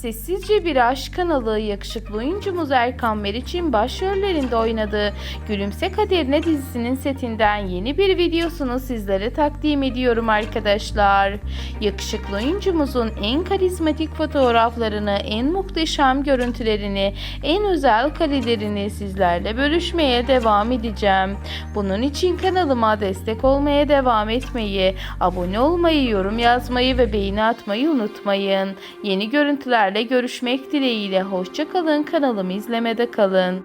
Sessizce Bir Aşk kanalı yakışıklı oyuncumuz Erkan Meriç'in başrollerinde oynadığı Gülümse Kaderine dizisinin setinden yeni bir videosunu sizlere takdim ediyorum arkadaşlar. Yakışıklı oyuncumuzun en karizmatik fotoğraflarını, en muhteşem görüntülerini, en özel karelerini sizlerle bölüşmeye devam edeceğim. Bunun için kanalıma destek olmaya devam etmeyi, abone olmayı, yorum yazmayı ve beğeni atmayı unutmayın. Yeni görüntülerle görüşmek dileğiyle hoşça kalın kanalımı izlemede kalın.